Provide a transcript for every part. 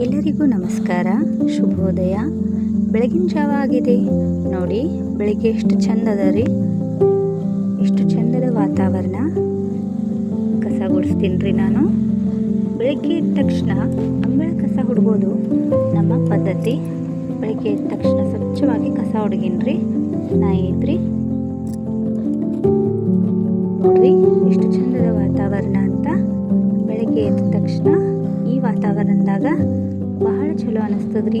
ಎಲ್ಲರಿಗೂ ನಮಸ್ಕಾರ. ಶುಭೋದಯ. ಬೆಳಗಿನ ಜಾವ ಆಗಿದೆ. ನೋಡಿ, ಬೆಳಗ್ಗೆ ಎಷ್ಟು ಚಂದದ ರೀ. ಎಷ್ಟು ಚಂದದ ವಾತಾವರಣ. ಕಸ ಗುಡಿಸ್ತೀನಿ ರೀ ನಾನು. ಬೆಳಗ್ಗೆ ಎದ್ದ ತಕ್ಷಣ ಅಂಬಳ ಕಸ ಹುಡ್ಬೋದು ನಮ್ಮ ಪದ್ಧತಿ. ಬೆಳಗ್ಗೆ ಎದ್ದ ತಕ್ಷಣ ಸ್ವಚ್ಛವಾಗಿ ಕಸ ಹುಡುಗಿನ್ರಿ ನಾ ಐತ್ರಿ ನೋಡ್ರಿ, ಎಷ್ಟು ಚಂದದ ವಾತಾವರಣ ಅಂತ. ಬೆಳಗ್ಗೆ ಎದ್ದ ತಕ್ಷಣ ಈ ವಾತಾವರಣದಾಗ ಬಹಳ ಚಲೋ ಅನ್ನಿಸ್ತದ್ರಿ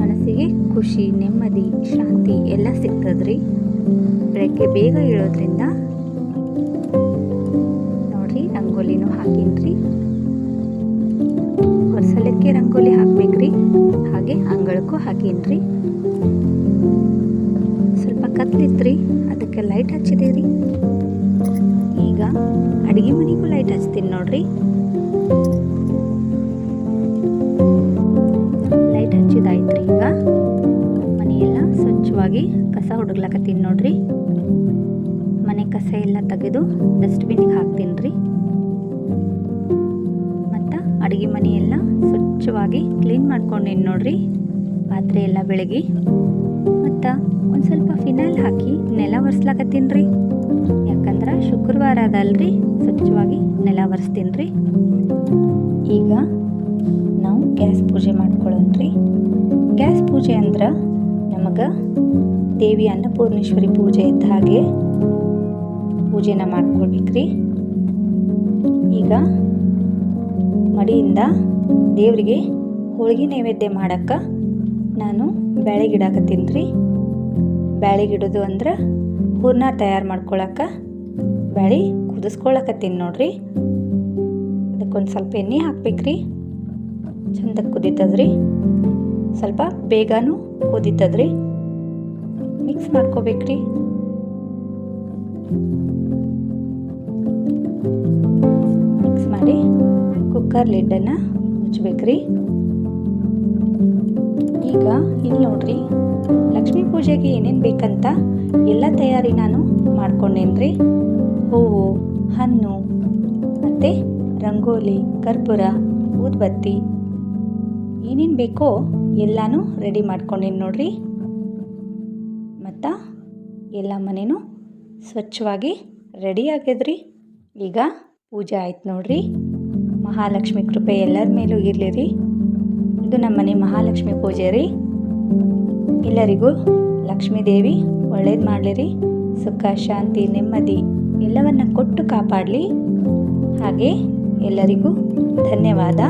ಮನಸ್ಸಿಗೆ ಖುಷಿ, ನೆಮ್ಮದಿ, ಶಾಂತಿ ಎಲ್ಲ ಸಿಗ್ತದ್ರಿ. ಬೆಳಗ್ಗೆ ಬೇಗ ಇಳೋದ್ರಿಂದ ನೋಡ್ರಿ ರಂಗೋಲಿನೂ ಹಾಕಿನ್ರಿ. ಹೊರಸಲಕ್ಕೆ ರಂಗೋಲಿ ಹಾಕ್ಬೇಕ್ರಿ. ಹಾಗೆ ಅಂಗಳಕ್ಕೂ ಹಾಕಿನ್ರಿ. ಸ್ವಲ್ಪ ಕತ್ಲಿತ್ರಿ, ಅದಕ್ಕೆ ಲೈಟ್ ಹಚ್ಚಿದೆ ರೀ ಈಗ ಅಡಿಗೆ ಮನೆಗೂ ಲೈಟ್ ಹಚ್ತೀನಿ ನೋಡ್ರಿ. ರೀ ಈಗ. ಮನೆಯೆಲ್ಲ ಸ್ವಚ್ಛವಾಗಿ ಕಸ ಹುಡುಗ್ಲಕತ್ತೀನಿ ನೋಡ್ರಿ. ಮನೆ ಕಸ ಎಲ್ಲ ತೆಗೆದು ಡಸ್ಟ್ಬಿನ್ಗೆ ಹಾಕ್ತೀನಿ ರೀ ಮತ್ತು ಅಡುಗೆ ಮನೆಯೆಲ್ಲ ಸ್ವಚ್ಛವಾಗಿ ಕ್ಲೀನ್ ಮಾಡ್ಕೊಂಡಿನ್ ನೋಡ್ರಿ. ಪಾತ್ರೆ ಎಲ್ಲ ಬೆಳಗ್ಗೆ ಮತ್ತು ಒಂದು ಸ್ವಲ್ಪ ಫಿನೈಲ್ ಹಾಕಿ ನೆಲ ಒರೆಸ್ಲಾಕತ್ತೀನಿ ರೀ ಯಾಕಂದ್ರೆ ಶುಕ್ರವಾರ ಅದಲ್ರಿ, ಸ್ವಚ್ಛವಾಗಿ ನೆಲ ಒರೆಸ್ತೀನಿ ರೀ ಈಗ ನಾವು ಗ್ಯಾಸ್ ಪೂಜೆ ಮಾಡ್ಕೊಳ್ಳೋಣ್ರಿ ಗ್ಯಾಸ್ ಪೂಜೆ ಅಂದ್ರೆ ನಮಗೆ ದೇವಿ ಅನ್ನಪೂರ್ಣೇಶ್ವರಿ ಪೂಜೆ ಇದ್ದ ಹಾಗೆ ಪೂಜೆನ ಮಾಡ್ಕೊಳ್ಬೇಕ್ರಿ. ಈಗ ಮಡಿಯಿಂದ ದೇವರಿಗೆ ಹೋಳಿಗೆ ನೈವೇದ್ಯ ಮಾಡಕ್ಕೆ ನಾನು ಬ್ಯಾಳೆಗಿಡಾಕತ್ತೀನಿ ರೀ ಬ್ಯಾಳೆಗಿಡೋದು ಅಂದ್ರೆ ಹೂರ್ಣ ತಯಾರು ಮಾಡ್ಕೊಳಕ್ಕೆ ಬ್ಯಾಳಿ ಕುದಿಸ್ಕೊಳಕತ್ತೀನಿ ನೋಡ್ರಿ. ಅದಕ್ಕೊಂದು ಸ್ವಲ್ಪ ಎಣ್ಣೆ ಹಾಕ್ಬೇಕ್ರಿ. ಚಂದಕ್ಕೆ ಕುದೀತದ್ರಿ. ಸ್ವಲ್ಪ ಬೇಗನೂ ಕುದೀತದ್ರಿ. ಮಿಕ್ಸ್ ಮಾಡ್ಕೋಬೇಕ್ರಿ. ಮಿಕ್ಸ್ ಮಾಡಿ ಕುಕ್ಕರ್ ಲಿಡ್ಡನ್ನು ಮುಚ್ಚಬೇಕ್ರಿ ಈಗ ಇಲ್ಲಿ ನೋಡ್ರಿ, ಲಕ್ಷ್ಮೀ ಪೂಜೆಗೆ ಏನೇನು ಬೇಕಂತ ಎಲ್ಲ ತಯಾರಿ ನಾನು ಮಾಡ್ಕೊಂಡೇನ್ರಿ. ಹೂವು, ಹಣ್ಣು, ಮತ್ತು ರಂಗೋಲಿ, ಕರ್ಪೂರ, ಊದ್ಬತ್ತಿ ಏನೇನು ಬೇಕೋ ಎಲ್ಲನೂ ರೆಡಿ ಮಾಡ್ಕೊಂಡಿನಿ ನೋಡ್ರಿ. ಮತ್ತು ಎಲ್ಲ ಮನೆಯೂ ಸ್ವಚ್ಛವಾಗಿ ರೆಡಿ ಆಗ್ಯದ್ರಿ ಈಗ ಪೂಜೆ ಆಯ್ತು ನೋಡ್ರಿ. ಮಹಾಲಕ್ಷ್ಮಿ ಕೃಪೆ ಎಲ್ಲರ ಮೇಲೂ ಇರಲಿ ರೀ. ಇದು ನಮ್ಮ ಮನೆ ಮಹಾಲಕ್ಷ್ಮಿ ಪೂಜೆ ರೀ. ಎಲ್ಲರಿಗೂ ಲಕ್ಷ್ಮೀ ದೇವಿ ಒಳ್ಳೇದು ಮಾಡಲಿ ಸುಖ, ಶಾಂತಿ, ನೆಮ್ಮದಿ ಎಲ್ಲವನ್ನ ಕೊಟ್ಟು ಕಾಪಾಡಲಿ. ಹಾಗೆ ಎಲ್ಲರಿಗೂ ಧನ್ಯವಾದ.